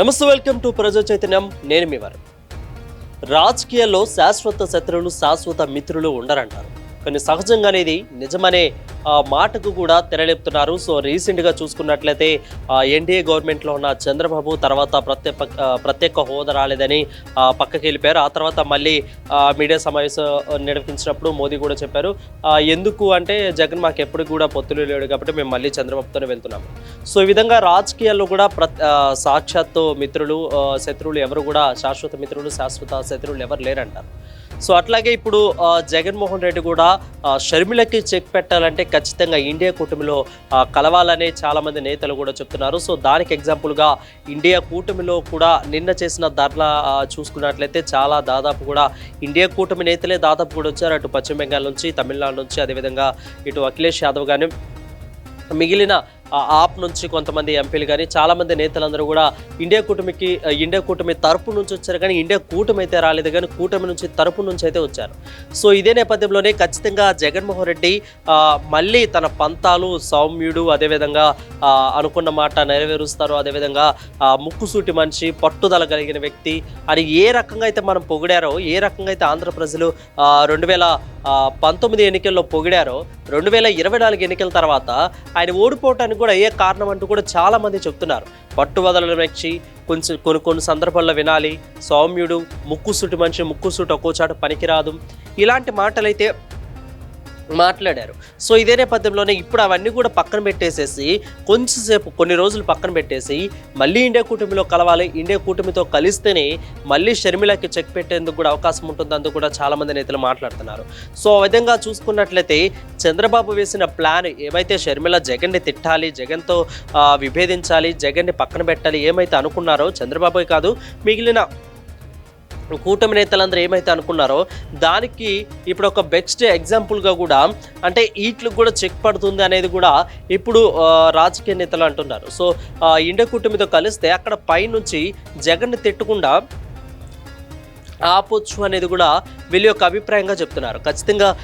నమస్తే welcome to ప్రజా చైతన్యం. నేను మీ వారు రాజకీయాల్లో శాశ్వత శత్రువులు శాశ్వత మిత్రులు ఉండరంటారు. కానీ సహజంగానేది నిజమనే మాటకు కూడా తెరలేపుతున్నారు. సో రీసెంట్గా చూసుకున్నట్లయితే ఎన్డీఏ గవర్నమెంట్లో ఉన్న చంద్రబాబు తర్వాత ప్రత్యేక ప్రత్యేక హోదా రాలేదని పక్కకి వెళ్ళిపోయారు. ఆ తర్వాత మళ్ళీ మీడియా సమావేశం నిర్వహించినప్పుడు మోదీ కూడా చెప్పారు. ఎందుకు అంటే జగన్ మాకు ఎప్పుడు కూడా పొత్తులు లేడు కాబట్టి మేము మళ్ళీ చంద్రబాబుతోనే వెళ్తున్నాము. సో ఈ విధంగా రాజకీయాల్లో కూడా ప్ర సాక్షాత్తు మిత్రులు శత్రువులు ఎవరు కూడా శాశ్వత మిత్రులు శాశ్వత శత్రువులు ఎవరు లేరంటారు? సో అట్లాగే ఇప్పుడు జగన్మోహన్ రెడ్డి కూడా షర్మిలకి చెక్ పెట్టాలంటే ఖచ్చితంగా ఇండియా కూటమిలో కలవాలని చాలామంది నేతలు కూడా చెప్తున్నారు. సో దానికి ఎగ్జాంపుల్గా ఇండియా కూటమిలో కూడా నిన్న చేసిన ధర్నా చూసుకున్నట్లయితే చాలా దాదాపు కూడా ఇండియా కూటమి నేతలే దాదాపు కూడా వచ్చారు. అటు పశ్చిమ బెంగాల్ నుంచి తమిళనాడు నుంచి అదేవిధంగా ఇటు అఖిలేష్ యాదవ్ కానీ మిగిలిన ఆప్ నుంచి కొంతమంది ఎంపీలు కానీ చాలామంది నేతలందరూ కూడా ఇండియా కూటమికి ఇండియా కూటమి తరపు నుంచి వచ్చారు కానీ ఇండియా కూటమి అయితే రాలేదు కానీ కూటమి నుంచి తరపు నుంచి అయితే వచ్చారు. సో ఇదే నేపథ్యంలోనే ఖచ్చితంగా జగన్మోహన్ రెడ్డి మళ్ళీ తన పంతాలు సౌమ్యుడు అదేవిధంగా అనుకున్న మాట నెరవేరుస్తారు. అదేవిధంగా ముక్కుసూటి మనిషి పట్టుదల కలిగిన వ్యక్తి అని ఏ రకంగా అయితే మనం పొగిడారో ఏ రకంగా అయితే ఆంధ్ర ప్రజలు రెండు వేల పంతొమ్మిది ఎన్నికల్లో పొగిడారో రెండు వేల ఇరవై నాలుగు ఎన్నికల తర్వాత ఆయన ఓడిపోవటానికి కూడా ఏ కారణం అంటూ కూడా చాలామంది చెప్తున్నారు. పట్టువదల వ్యక్తి కొంచెం కొన్ని కొన్ని సందర్భాల్లో వినాలి సౌమ్యుడు ముక్కుసూటి మనిషి ముక్కుసూటి ఒక్కోచాట పనికిరాదు. ఇలాంటి మాటలైతే మాట్లాడారు. సో ఇదే నేపథ్యంలోనే ఇప్పుడు అవన్నీ కూడా పక్కన పెట్టేసేసి కొంచెంసేపు కొన్ని రోజులు పక్కన పెట్టేసి మళ్ళీ ఇండియా కూటమిలో కలవాలి ఇండియా కూటమితో కలిస్తేనే మళ్ళీ షర్మిలకి చెక్ పెట్టేందుకు కూడా అవకాశం ఉంటుంది అందుకు కూడా చాలామంది నేతలు మాట్లాడుతున్నారు. సో ఆ విధంగా చూసుకున్నట్లయితే చంద్రబాబు వేసిన ప్లాన్ ఏమైతే షర్మిల జగన్ని తిట్టాలి జగన్తో విభేదించాలి జగన్ని పక్కన పెట్టాలి ఏమైతే అనుకున్నారో చంద్రబాబు కాదు మిగిలిన కూటమి నేతలందరూ ఏమైతే అనుకున్నారో దానికి ఇప్పుడు ఒక బెస్ట్ ఎగ్జాంపుల్గా కూడా అంటే వీటికి కూడా చెక్ పడుతుంది అనేది కూడా ఇప్పుడు రాజకీయ నేతలు అంటున్నారు. సో ఇండియా కూటమితో కలిస్తే అక్కడ పైనుంచి జగన్ని తిట్టకుండా ఆపొచ్చు అనేది కూడా వీళ్ళ యొక్క అభిప్రాయంగా చెప్తున్నారు. ఖచ్చితంగా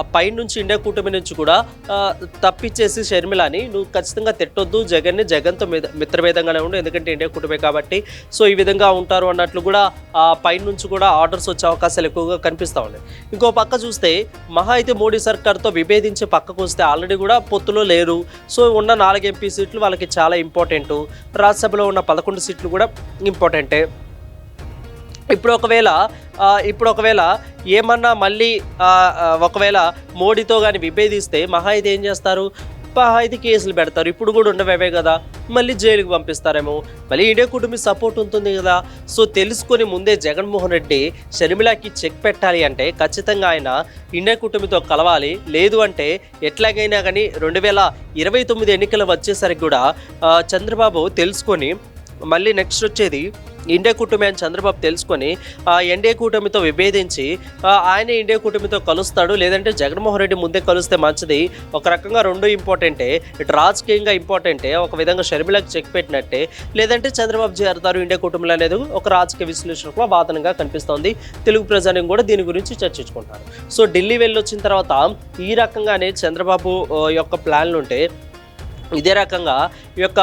పై పైనుంచి ఇండియా కూటమి నుంచి కూడా తప్పించేసి తప్పిచ్చేసి షర్మిలని నువ్వు ఖచ్చితంగా తిట్టొద్దు. జగన్ని జగన్తో మిత- మిత్రభేదంగానే ఉండు. ఎందుకంటే ఇండియా కూటమే కాబట్టి. సో ఈ విధంగా ఉంటారు అన్నట్లు కూడా ఆ, పైనుంచి కూడా ఆర్డర్స్ వచ్చే అవకాశాలు ఎక్కువగా కనిపిస్తూ ఉన్నాయి. ఇంకో పక్క చూస్తే మహా అయితే మోడీ సర్కార్తో విభేదించి పక్కకు వస్తే ఆల్రెడీ కూడా పొత్తులో లేరు. సో ఉన్న నాలుగు ఎంపీ సీట్లు వాళ్ళకి చాలా ఇంపార్టెంట్. రాజ్యసభలో ఉన్న పదకొండు సీట్లు కూడా ఇంపార్టెంటే. ఇప్పుడు ఒకవేళ ఇప్పుడు ఒకవేళ ఏమన్నా మళ్ళీ ఒకవేళ మోడీతో కానీ విభేదిస్తే మహా అయితే ఏం చేస్తారు? మహా అయితే కేసులు పెడతారు. ఇప్పుడు కూడా ఉండవేవే కదా? మళ్ళీ జైలుకి పంపిస్తారేమో. మళ్ళీ ఇండియా కుటుంబీ సపోర్ట్ ఉంటుంది కదా? సో తెలుసుకొని ముందే జగన్మోహన్ రెడ్డి షర్మిలాకి చెక్ పెట్టాలి అంటే ఖచ్చితంగా ఆయన ఇండియా కుటుంబంతో కలవాలి. లేదు అంటే ఎట్లాగైనా కానీ రెండు వేల ఇరవై తొమ్మిది ఎన్నికలు వచ్చేసరికి కూడా చంద్రబాబు తెలుసుకొని మళ్ళీ నెక్స్ట్ వచ్చేది ఇండియా కూటమి అని చంద్రబాబు తెలుసుకొని ఆ ఎన్డీఏ కూటమితో విభేదించి ఆయన ఇండియా కూటమితో కలుస్తాడు. లేదంటే జగన్మోహన్ రెడ్డి ముందే కలిస్తే మంచిది. ఒక రకంగా రెండు ఇంపార్టెంటే ఇటు రాజకీయంగా ఇంపార్టెంటే ఒక విధంగా షర్మిలకు చెక్ పెట్టినట్టే. లేదంటే చంద్రబాబు చేరతారు ఇండియా కూటమిలో అనేది ఒక రాజకీయ విశ్లేషణకు వాదనగా కనిపిస్తోంది. తెలుగు ప్రజానికి కూడా దీని గురించి చర్చించుకుంటారు. సో ఢిల్లీ వెళ్ళి వచ్చిన తర్వాత ఈ రకంగానే చంద్రబాబు యొక్క ప్లాన్లు ఉంటే ఇదే రకంగా ఈ యొక్క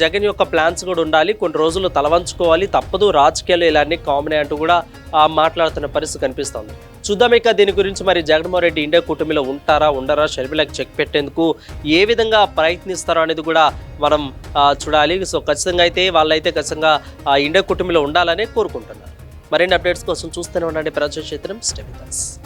జగన్ యొక్క ప్లాన్స్ కూడా ఉండాలి. కొన్ని రోజులు తలవంచుకోవాలి. తప్పదు. రాజకీయాలు ఇలాంటి కామన్ అంటూ కూడా మాట్లాడుతున్న పరిస్థితి కనిపిస్తుంది. చూద్దాం ఇక దీని గురించి మరి జగన్మోహన్ రెడ్డి ఇండియా కూటమిలో ఉంటారా ఉండరా షర్మిలకు చెక్ పెట్టేందుకు ఏ విధంగా ప్రయత్నిస్తారో అనేది కూడా మనం చూడాలి. సో ఖచ్చితంగా అయితే వాళ్ళైతే ఖచ్చితంగా ఇండియా కూటమిలో ఉండాలని కోరుకుంటున్నారు. మరిన్ని అప్డేట్స్ కోసం చూస్తూనే ఉండండి ప్రజా క్షేత్రం స్టెబితాస్